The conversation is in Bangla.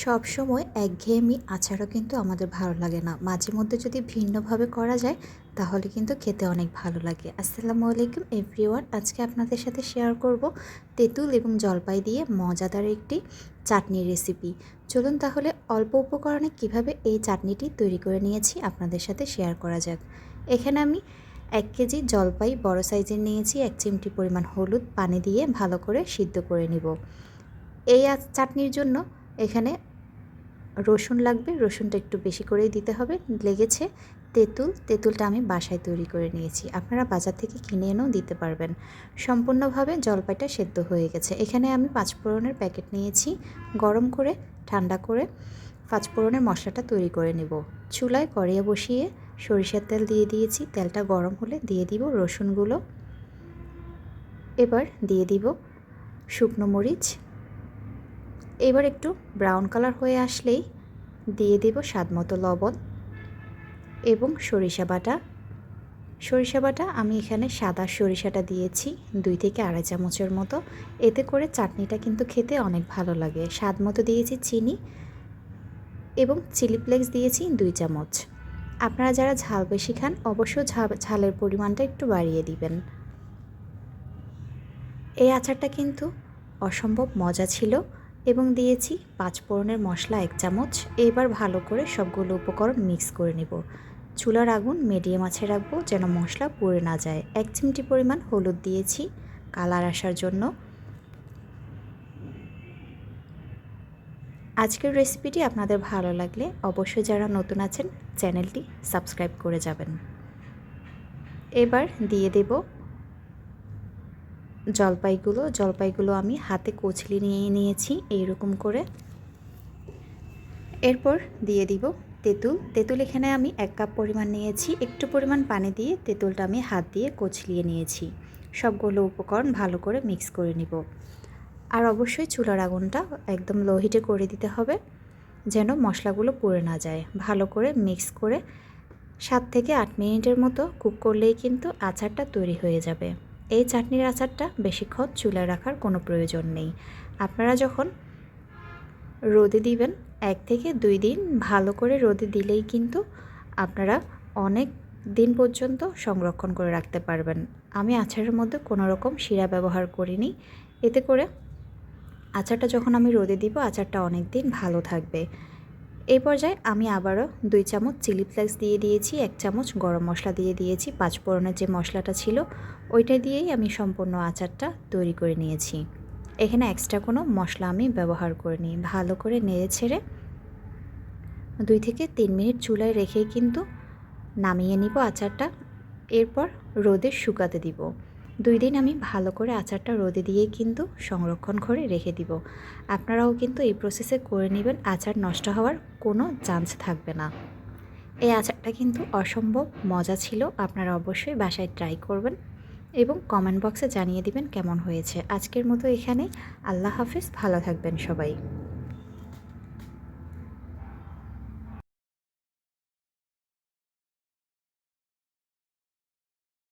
সব সময় একঘেয়েমি আচারও কিন্তু আমাদের ভালো লাগে না। মাঝে মধ্যে যদি ভিন্নভাবে করা যায়, তাহলে কিন্তু খেতে অনেক ভালো লাগে। আসসালামু আলাইকুম এভরিওয়ান, আজকে আপনাদের সাথে শেয়ার করব তেঁতুল এবং জলপাই দিয়ে মজাদার একটি চাটনির রেসিপি। চলুন তাহলে অল্প উপকরণে কীভাবে এই চাটনিটি তৈরি করে নিয়েছি আপনাদের সাথে শেয়ার করা যাক। এখানে আমি এক কেজি জলপাই বড় সাইজের নিয়েছি, এক চিমটি পরিমাণ হলুদ, পানি দিয়ে ভালো করে সিদ্ধ করে নিব। এই চাটনির জন্য এখানে রসুন লাগবে, রসুনটা একটু বেশি করেই দিতে হবে। লেগেছে তেঁতুল, তেঁতুলটা আমি বাসায় তৈরি করে নিয়েছি। আপনারা বাজার থেকে কিনে এনেও দিতে পারবেন। সম্পূর্ণভাবে জলপাইটা সেদ্ধ হয়ে গেছে। এখানে আমি পাঁচফোড়নের প্যাকেট নিয়েছি। গরম করে, ঠান্ডা করে পাঁচফোড়নের মশলাটা তৈরি করে নেব। চুলায় কড়িয়ে বসিয়ে সরিষার তেল দিয়ে দিয়েছি। তেলটা গরম হলে দিয়ে দিব রসুনগুলো। এবার দিয়ে দিব শুকনো মরিচ এবার একটু ব্রাউন কালার হয়ে আসলেই দিয়ে দেব স্বাদ মতো লবণ এবং সরিষা বাটা। সরিষা বাটা আমি এখানে সাদা সরিষাটা দিয়েছি দুই থেকে আড়াই চামচের মতো। এতে করে চাটনিটা কিন্তু খেতে অনেক ভালো লাগে। স্বাদ মতো দিয়েছি চিনি এবং চিলি ফ্লেক্স দিয়েছি দুই চামচ। আপনারা যারা ঝাল বেশি খান অবশ্য ঝালের পরিমাণটা একটু বাড়িয়ে দিবেন। এই আচারটা কিন্তু অসম্ভব মজা ছিল। এবং দিয়েছি পাঁচ ফোড়নের মশলা এক চামচ। এবার ভালো করে সবগুলো উপকরণ মিক্স করে নেব। চুলার আগুন মিডিয়াম আছে রাখব যেন মশলা পুড়ে না যায়। এক চিমটি পরিমাণ হলুদ দিয়েছি কালার আসার জন্য। আজকের রেসিপিটি আপনাদের ভালো লাগলে অবশ্যই যারা নতুন আছেন চ্যানেলটি সাবস্ক্রাইব করে যাবেন। এবার দিয়ে দেব জলপাইগুলো জলপাইগুলো আমি হাতে কচলি নিয়ে নিয়েছি এইরকম করে। এরপর দিয়ে দিব তেঁতুল। তেঁতুল এখানে আমি এক কাপ পরিমাণ নিয়েছি। একটু পরিমাণ পানি দিয়ে তেঁতুলটা আমি হাত দিয়ে কচলিয়ে নিয়েছি। সবগুলো উপকরণ ভালো করে মিক্স করে নিব। আর অবশ্যই চুলার আগুনটা একদম লো হিটে করে দিতে হবে, যেন মশলাগুলো পুড়ে না যায়। ভালো করে মিক্স করে সাত থেকে আট মিনিটের মতো কুক করলেই কিন্তু আচারটা তৈরি হয়ে যাবে। এই চাটনির আচারটা বেশিক্ষণ চুলায় রাখার কোনো প্রয়োজন নেই। আপনারা যখন রোদে দিবেন, এক থেকে দুই দিন ভালো করে রোদে দিলেই কিন্তু আপনারা অনেক দিন পর্যন্ত সংরক্ষণ করে রাখতে পারবেন। আমি আচারের মধ্যে কোনো রকম শিরা ব্যবহার করিনি। এতে করে আচারটা যখন আমি রোদে দিব, আচারটা অনেক দিন ভালো থাকবে। এই পর্যায়ে আমি আবারও দুই চামচ চিলি ফ্লেক্স দিয়ে দিয়েছি, এক চামচ গরম মশলা দিয়ে দিয়েছি। পাঁচ ফোড়নের যে মশলাটা ছিল, ওইটা দিয়েই আমি সম্পূর্ণ আচারটা তৈরি করে নিয়েছি। এখানে এক্সট্রা কোনো মশলা আমি ব্যবহার করিনি। ভালো করে নেড়ে ছেড়ে দুই থেকে তিন মিনিট চুলায় রেখেই কিন্তু নামিয়ে নিব আচারটা। এরপর রোদে শুকাতে দিব। দুই দিন আমি ভালো করে আচারটা রোদে দিয়ে কিন্তু সংরক্ষণ করে রেখে দিব। আপনারাও কিন্তু এই প্রসেসে করে নেবেন, আচার নষ্ট হওয়ার কোনো চান্স থাকবে না। এই আচারটা কিন্তু অসম্ভব মজা ছিল, আপনারা অবশ্যই বাসায় ট্রাই করবেন এবং কমেন্ট বক্সে জানিয়ে দিবেন কেমন হয়েছে। আজকের মতো এখানে আল্লাহ হাফিজ, ভালো থাকবেন সবাই।